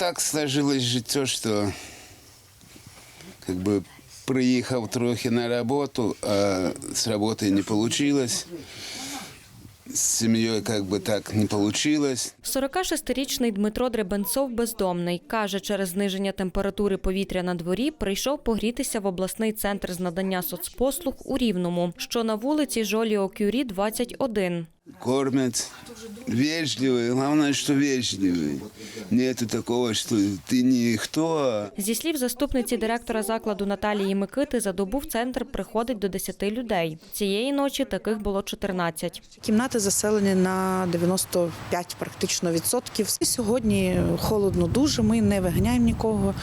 так сложилось життя, що как бы приїхав трохи на роботу, а з роботи не получилось. З сім'єю как бы так не получилось. 46-річний Дмитро Дребенцов бездомний. Каже, через зниження температури повітря на дворі прийшов погрітися в обласний центр з надання соцпослуг у Рівному, що на вулиці Жоліо Кюрі, 21 Кормят вежливые, главное, что вежливые. Нету такого, что ты никто, а Зі слів заступниці директора закладу Наталії Микити, за добу в центр приходить до 10 людей. Цієї ночі таких було 14. Кімнати заселені на 95 практично відсотків. І Сьогодні холодно дуже. Ми не виганяємо нікого,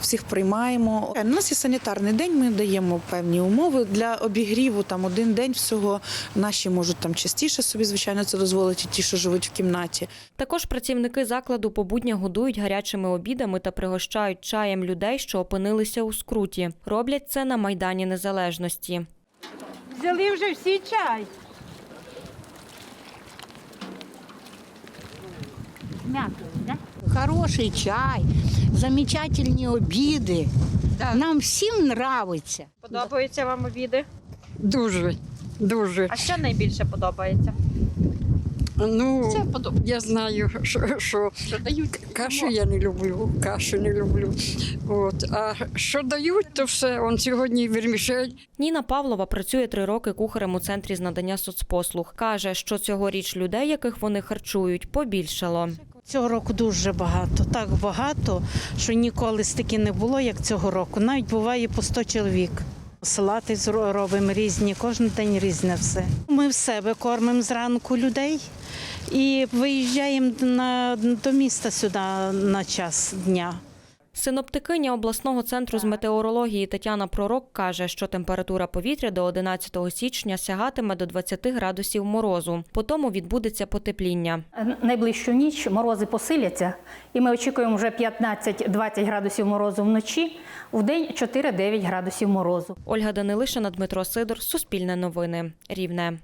всіх приймаємо. У нас є санітарний день. Ми даємо певні умови для обігріву. Там один день всього. Наші можуть там частіше собі, звичайно, це дозволить ті, що живуть в кімнаті. Також працівники закладу по буднях годують гарячими обідами та пригощають чаєм людей, що опинилися у скруті. Роблять це на майдані незалежності. Взяли вже всі чай. Мякоть, да? Хороший чай, замечательні обіди. Нам всім нравиться. Подобаються вам обіди? Дуже, дуже. А що найбільше подобається? Ну, Це я знаю, що, що кашу я не люблю, кашу не люблю. От. А що дають, то все. Он сьогодні вермішель. Ніна Павлова працює три роки кухарем у центрі з надання соцпослуг. Каже, що цьогоріч людей, яких вони харчують, побільшало. Цього року дуже багато, так багато, що ніколи стільки не було, як цього року. Навіть буває по 100 чоловік. Салати робимо різні, кожен день різне все. Ми в себе кормимо зранку людей і виїжджаємо до міста сюди на час дня. Синоптикиня обласного центру з метеорології Тетяна Пророк каже, що температура повітря до 11 січня сягатиме до 20 градусів морозу. Потім відбудеться потепління. найближчу ніч морози посиляться, і ми очікуємо вже 15-20 градусів морозу вночі, в день 4-9 градусів морозу. Ольга Данилишина, Дмитро Сидор, Суспільне новини, Рівне.